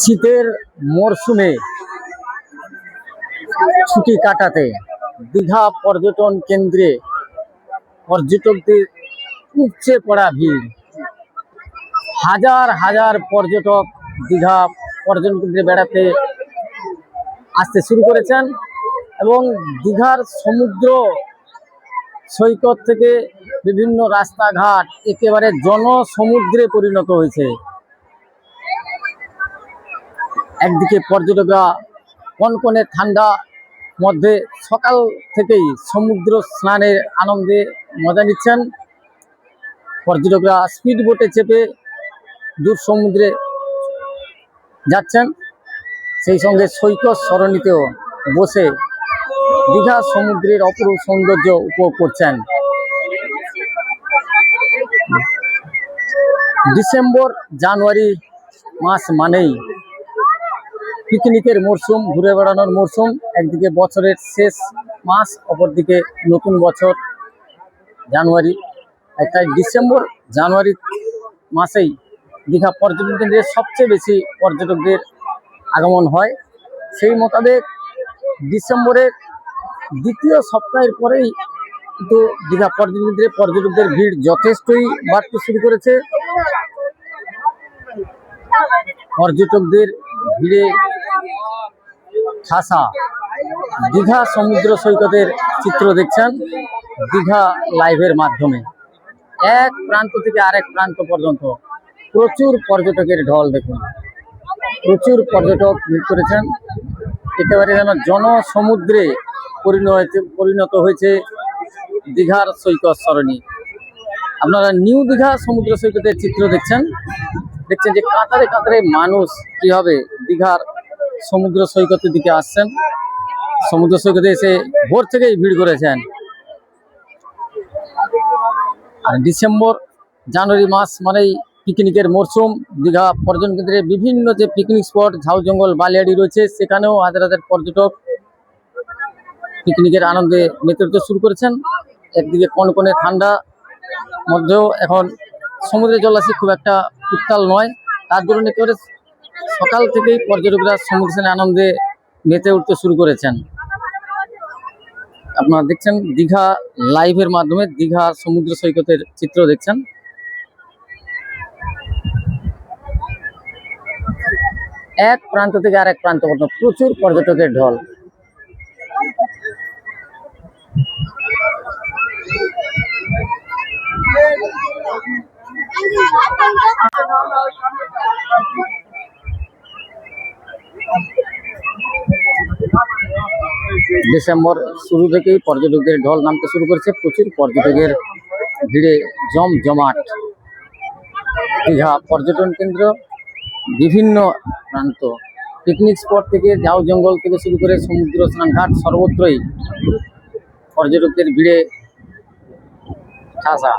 শীতের মরশুমে ছুটি কাটাতে দীঘা পর্যটন কেন্দ্রে পর্যটকদের উপচে পড়া ভিড়। হাজার হাজার পর্যটক দীঘা পর্যটন কেন্দ্রে বেড়াতে আসতে শুরু করেছেন এবং দীঘার সমুদ্র সৈকত থেকে বিভিন্ন রাস্তাঘাট একেবারে জনসমুদ্রে পরিণত হয়েছে। একদিকে পর্যটকরা কনকনে ঠান্ডা, মধ্যে সকাল থেকেই সমুদ্র স্নানের আনন্দে মজা নিচ্ছেন। পর্যটকরা স্পিড বোটে চেপে দূর সমুদ্রে যাচ্ছেন। সেই সঙ্গে সৈকত সরণিতেও বসে দীঘা সমুদ্রের অপরূপ সৌন্দর্য উপভোগ করছেন। ডিসেম্বর, জানুয়ারি মাস মানেই পিকনিকের মরশুম ঘুরে বেড়ানোর মরশুম একদিকে বছরের শেষ মাস, অপরদিকে নতুন বছর, জানুয়ারি। তাই ডিসেম্বর, জানুয়ারি মাসেই দীঘা পর্যটন কেন্দ্রে সবচেয়ে বেশি পর্যটকদের আগমন হয়। সেই মোতাবেক ডিসেম্বরের দ্বিতীয় সপ্তাহের পরেই কিন্তু দীঘা পর্যটন কেন্দ্রে পর্যটকদের ভিড় যথেষ্টই বাড়তে শুরু করেছে। পর্যটকদের ভিড়ে ঠাসা দীঘা সমুদ্র সৈকতের চিত্র দেখছেন দীঘা লাইভের মাধ্যমে। এক প্রান্ত থেকে আরেক প্রান্ত পর্যন্ত প্রচুর পর্যটকের ঢল দেখুন। প্রচুর পর্যটক ভিড় করেছেন। একেবারে যেন জনসমুদ্রে পরিণত পরিণত হয়েছে দীঘার সৈকত সরণি। আপনারা নিউ দীঘা সমুদ্র সৈকতের চিত্র দেখছেন। দেখছেন যে কাতারে কাতারে মানুষ কীভাবে দীঘার সমুদ্র সৈকতের দিকে আসছেন। সমুদ্র সৈকতে এসে ভোর থেকেই ভিড় করেছেন। আর ডিসেম্বর, জানুয়ারি মাস মানেই পিকনিকের মরশুম দীঘা পর্যটন কেন্দ্রে বিভিন্ন যে পিকনিক স্পট, ঝাউ জঙ্গল, বালিয়াড়ি রয়েছে, সেখানেও হাজার হাজার পর্যটক পিকনিকের আনন্দে নেতৃত্ব শুরু করেছেন। একদিকে কনকনে ঠান্ডা, মধ্যেও এখন সমুদ্রের জলাশয় খুব একটা উত্তাল নয়। তার জন্য একেবারে সকাল থেকেই পর্যটকরা সমুদ্র আনন্দে মেতে উঠতে শুরু করেছেন। আপনারা দেখছেন দীঘা লাইভের মাধ্যমে দীঘা সমুদ্র সৈকতের চিত্র দেখছেন। এক প্রান্ত থেকে আরেক প্রান্ত পর্যন্ত প্রচুর পর্যটকের ঢল। ডিসেম্বর শুরু থেকেই পর্যটকদের ঢল নামতে শুরু করেছে। প্রচুর পর্যটকের ভিড়ে জম জমাট। দীঘা পর্যটন কেন্দ্র, বিভিন্ন প্রান্ত। পিকনিক স্পট থেকে ঝাউ জঙ্গল থেকে শুরু করে সমুদ্র স্নানঘাট সর্বত্রই পর্যটকদের ভিড়ে ঠাসা।